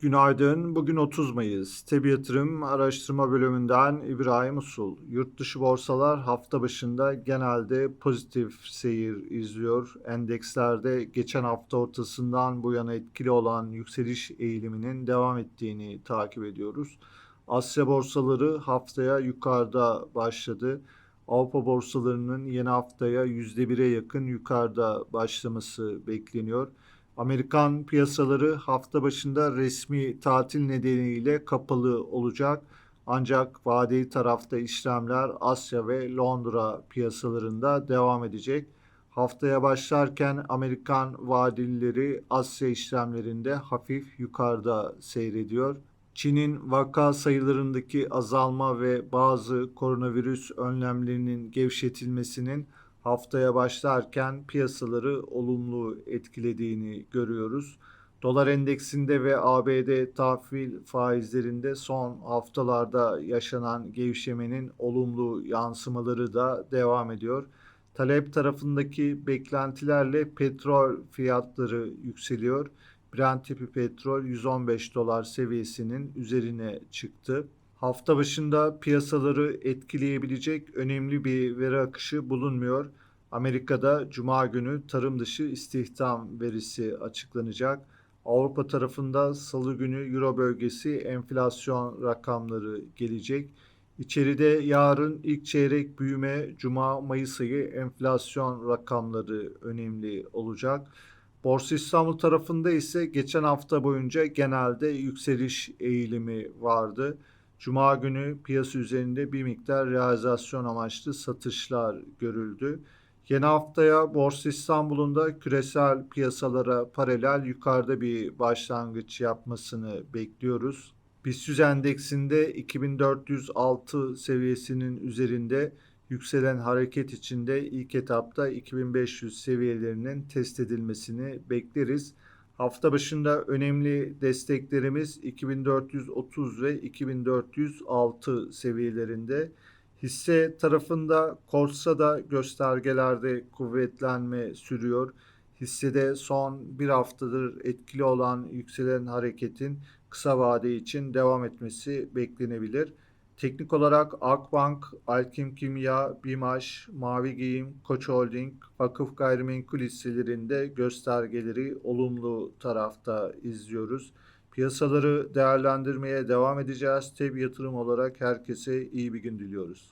Günaydın. Bugün 30 Mayıs. TEB Yatırım Araştırma Bölümünden İbrahim Usul. Yurt dışı borsalar hafta başında genelde pozitif seyir izliyor. Endekslerde geçen hafta ortasından bu yana etkili olan yükseliş eğiliminin devam ettiğini takip ediyoruz. Asya borsaları haftaya yukarıda başladı. Avrupa borsalarının yeni haftaya %1'e yakın yukarıda başlaması bekleniyor. Amerikan piyasaları hafta başında resmi tatil nedeniyle kapalı olacak. Ancak vadeli tarafta işlemler Asya ve Londra piyasalarında devam edecek. Haftaya başlarken Amerikan vadelileri Asya işlemlerinde hafif yukarıda seyrediyor. Çin'in vaka sayılarındaki azalma ve bazı koronavirüs önlemlerinin gevşetilmesinin haftaya başlarken piyasaları olumlu etkilediğini görüyoruz. Dolar endeksinde ve ABD tahvil faizlerinde son haftalarda yaşanan gevşemenin olumlu yansımaları da devam ediyor. Talep tarafındaki beklentilerle petrol fiyatları yükseliyor. Brent tipi petrol 115 dolar seviyesinin üzerine çıktı. Hafta başında piyasaları etkileyebilecek önemli bir veri akışı bulunmuyor. Amerika'da cuma günü tarım dışı istihdam verisi açıklanacak. Avrupa tarafında salı günü Euro bölgesi enflasyon rakamları gelecek. İçeride yarın ilk çeyrek büyüme, cuma Mayıs ayı enflasyon rakamları önemli olacak. Borsa İstanbul tarafında ise geçen hafta boyunca genelde yükseliş eğilimi vardı. Cuma günü piyasa üzerinde bir miktar realizasyon amaçlı satışlar görüldü. Yeni haftaya Borsa İstanbul'un da küresel piyasalara paralel yukarıda bir başlangıç yapmasını bekliyoruz. BIST endeksinde 2406 seviyesinin üzerinde yükselen hareket içinde ilk etapta 2500 seviyelerinin test edilmesini bekleriz. Hafta başında önemli desteklerimiz 2430 ve 2406 seviyelerinde. Hisse tarafında Korsa'da göstergelerde kuvvetlenme sürüyor. Hissede son bir haftadır etkili olan yükselen hareketin kısa vade için devam etmesi beklenebilir. Teknik olarak Akbank, Alkim Kimya, BİMAŞ, Mavi Giyim, Koç Holding, Vakıf Gayrimenkul hisselerinde göstergeleri olumlu tarafta izliyoruz. Piyasaları değerlendirmeye devam edeceğiz. Teb yatırım olarak herkese iyi bir gün diliyoruz.